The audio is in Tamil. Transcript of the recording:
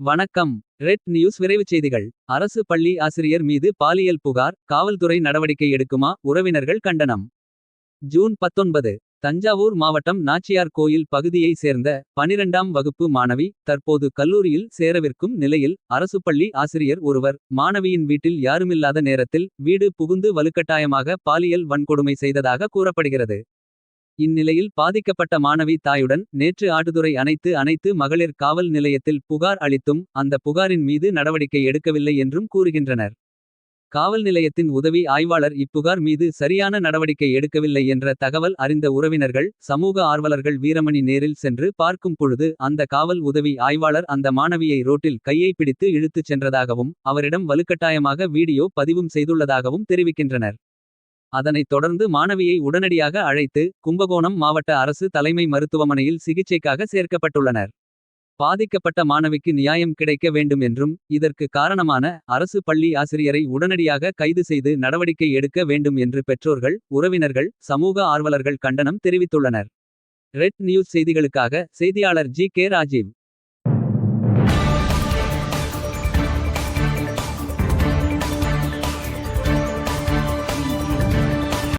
வணக்கம். ரெட் நியூஸ் விரைவுச் செய்திகள். அரசு பள்ளி ஆசிரியர் மீது பாலியல் புகார் காவல்துறை நடவடிக்கை எடுக்குமா? உறவினர்கள் கண்டனம். ஜூன் பத்தொன்பது. தஞ்சாவூர் மாவட்டம் நாச்சியார் கோயில் பகுதியை சேர்ந்த பனிரெண்டாம் வகுப்பு மாணவி தற்போது கல்லூரியில் சேரவிருக்கும் நிலையில் அரசு பள்ளி ஆசிரியர் ஒருவர் மாணவியின் வீட்டில் யாருமில்லாத நேரத்தில் வீடு புகுந்து வலுக்கட்டாயமாக பாலியல் வன்கொடுமை செய்ததாக கூறப்படுகிறது. இந்நிலையில் பாதிக்கப்பட்ட மாணவி தாயுடன் நேற்று ஆடுதுறை அனைத்து அனைத்து மகளிர் காவல் நிலையத்தில் புகார் அளித்தும் அந்த புகாரின் மீது நடவடிக்கை எடுக்கவில்லை என்றும் கூறுகின்றனர். காவல் நிலையத்தின் உதவி ஆய்வாளர் இப்புகார் மீது சரியான நடவடிக்கை எடுக்கவில்லை என்ற தகவல் அறிந்த உறவினர்கள் சமூக ஆர்வலர்கள் வீரமணி நேரில் சென்று பார்க்கும் பொழுது அந்த காவல் உதவி ஆய்வாளர் அந்த மாணவியை ரோட்டில் கையை பிடித்து இழுத்துச் சென்றதாகவும் அவரிடம் வலுக்கட்டாயமாக வீடியோ பதிவும் செய்துள்ளதாகவும் தெரிவிக்கின்றனர். அதனைத் தொடர்ந்து மாணவியை உடனடியாக அழைத்து கும்பகோணம் மாவட்ட அரசு தலைமை மருத்துவமனையில் சிகிச்சைக்காக சேர்க்கப்பட்டுள்ளனர். பாதிக்கப்பட்ட மாணவிக்கு நியாயம் கிடைக்க வேண்டும் என்றும் இதற்கு காரணமான அரசு பள்ளி ஆசிரியரை உடனடியாக கைது செய்து நடவடிக்கை எடுக்க வேண்டும் என்று பெற்றோர்கள் உறவினர்கள் சமூக ஆர்வலர்கள் கண்டனம் தெரிவித்துள்ளனர். ரெட் நியூஸ் செய்திகளுக்காக செய்தியாளர் ஜி கே ராஜீவ்.